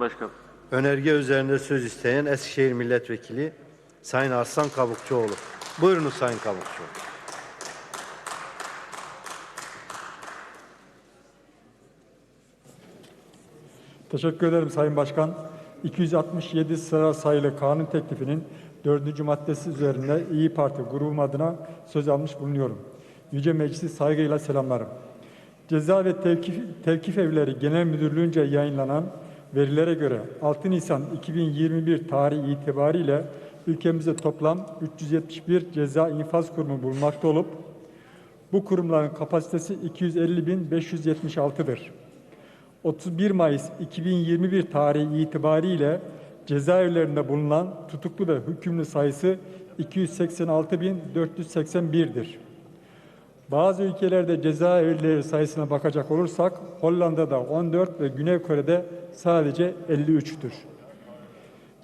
Başkan. Önerge üzerinde söz isteyen Eskişehir Milletvekili Sayın Arslan Kabukçuoğlu. Buyurunuz Sayın Kabukçuoğlu. Teşekkür ederim Sayın Başkan. 267 sıra sayılı kanun teklifinin dördüncü maddesi üzerinde İyi Parti grubum adına söz almış bulunuyorum. Yüce Meclisi saygıyla selamlarım. Ceza ve Tevkif, Tevkif Evleri Genel Müdürlüğü'nce yayınlanan verilere göre 6 Nisan 2021 tarihi itibariyle ülkemizde toplam 371 ceza infaz kurumu bulunmakta olup bu kurumların kapasitesi 250.576'dır. 31 Mayıs 2021 tarihi itibariyle cezaevlerinde bulunan tutuklu ve hükümlü sayısı 286.481'dir. Bazı ülkelerde cezaevleri sayısına bakacak olursak Hollanda'da 14 ve Güney Kore'de sadece 53'tür.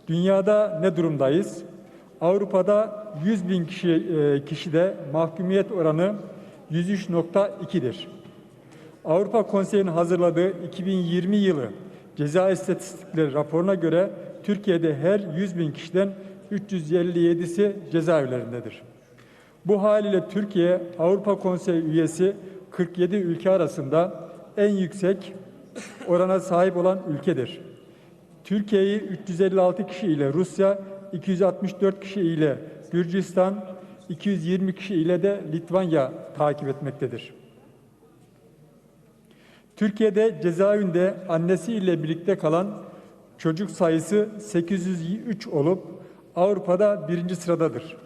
Dünyada ne durumdayız? Avrupa'da 100 bin kişi, e, kişide mahkumiyet oranı 103.2'dir. Avrupa Konseyi'nin hazırladığı 2020 yılı ceza istatistikleri raporuna göre Türkiye'de her 100 bin kişiden 357'si cezaevlerindedir. Bu haliyle Türkiye Avrupa Konseyi üyesi 47 ülke arasında en yüksek orana sahip olan ülkedir. Türkiye'yi 356 kişi ile Rusya, 264 kişi ile Gürcistan, 220 kişi ile de Litvanya takip etmektedir. Türkiye'de cezaevinde annesiyle birlikte kalan çocuk sayısı 803 olup Avrupa'da birinci sıradadır.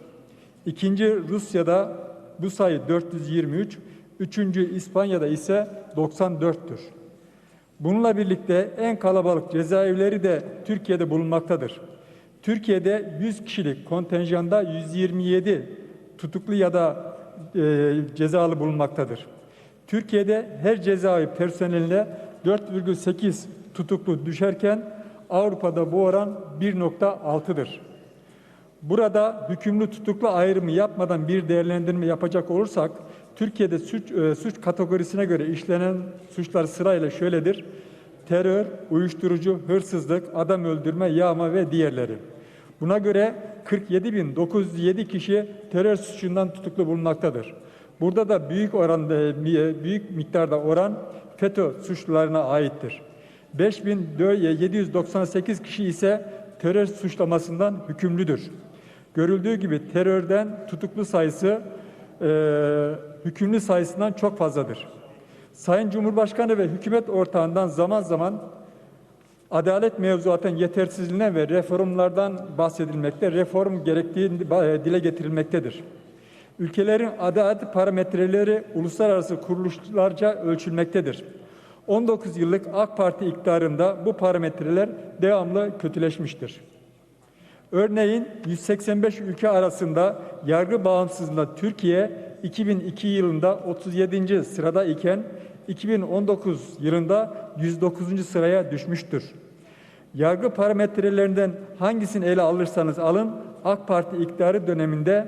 İkinci Rusya'da bu sayı 423, üçüncü İspanya'da ise 94'tür. Bununla birlikte en kalabalık cezaevleri de Türkiye'de bulunmaktadır. Türkiye'de 100 kişilik kontenjanda 127 tutuklu ya da e, cezalı bulunmaktadır. Türkiye'de her cezaevi personeline 4,8 tutuklu düşerken Avrupa'da bu oran 1.6'dır. Burada hükümlü tutuklu ayrımı yapmadan bir değerlendirme yapacak olursak Türkiye'de suç, e, suç kategorisine göre işlenen suçlar sırayla şöyledir. Terör, uyuşturucu, hırsızlık, adam öldürme, yağma ve diğerleri. Buna göre 47.907 kişi terör suçundan tutuklu bulunmaktadır. Burada da büyük oranda büyük miktarda oran FETÖ suçlularına aittir. 5798 kişi ise terör suçlamasından hükümlüdür. Görüldüğü gibi terörden tutuklu sayısı e, hükümlü sayısından çok fazladır. Sayın Cumhurbaşkanı ve hükümet ortağından zaman zaman adalet mevzuatın yetersizliğine ve reformlardan bahsedilmekte, reform gerektiği dile getirilmektedir. Ülkelerin adalet parametreleri uluslararası kuruluşlarca ölçülmektedir. 19 yıllık AK Parti iktidarında bu parametreler devamlı kötüleşmiştir. Örneğin 185 ülke arasında yargı bağımsızlığında Türkiye 2002 yılında 37. sırada iken 2019 yılında 109. sıraya düşmüştür. Yargı parametrelerinden hangisini ele alırsanız alın AK Parti iktidarı döneminde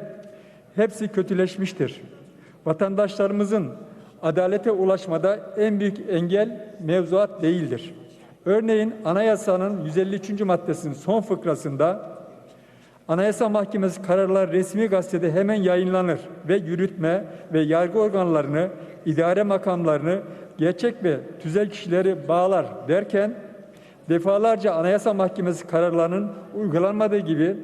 hepsi kötüleşmiştir. Vatandaşlarımızın adalete ulaşmada en büyük engel mevzuat değildir. Örneğin anayasanın 153. maddesinin son fıkrasında Anayasa Mahkemesi kararlar resmi gazetede hemen yayınlanır ve yürütme ve yargı organlarını, idare makamlarını, gerçek ve tüzel kişileri bağlar derken defalarca Anayasa Mahkemesi kararlarının uygulanmadığı gibi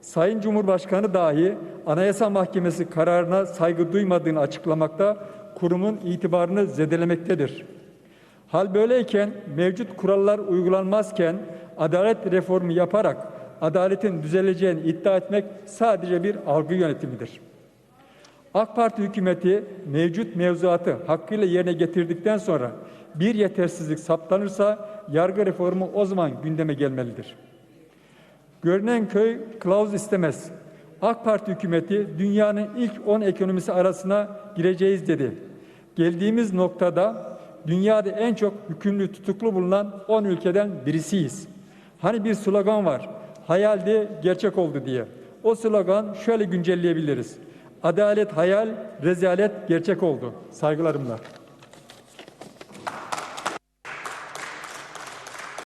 Sayın Cumhurbaşkanı dahi Anayasa Mahkemesi kararına saygı duymadığını açıklamakta kurumun itibarını zedelemektedir. Hal böyleyken mevcut kurallar uygulanmazken adalet reformu yaparak adaletin düzeleceğini iddia etmek sadece bir algı yönetimidir. AK Parti hükümeti mevcut mevzuatı hakkıyla yerine getirdikten sonra bir yetersizlik saptanırsa yargı reformu o zaman gündeme gelmelidir. Görünen köy kılavuz istemez. AK Parti hükümeti dünyanın ilk 10 ekonomisi arasına gireceğiz dedi. Geldiğimiz noktada dünyada en çok hükümlü tutuklu bulunan 10 ülkeden birisiyiz. Hani bir slogan var. Hayaldi gerçek oldu diye. O slogan şöyle güncelleyebiliriz. Adalet hayal, rezalet gerçek oldu. Saygılarımla.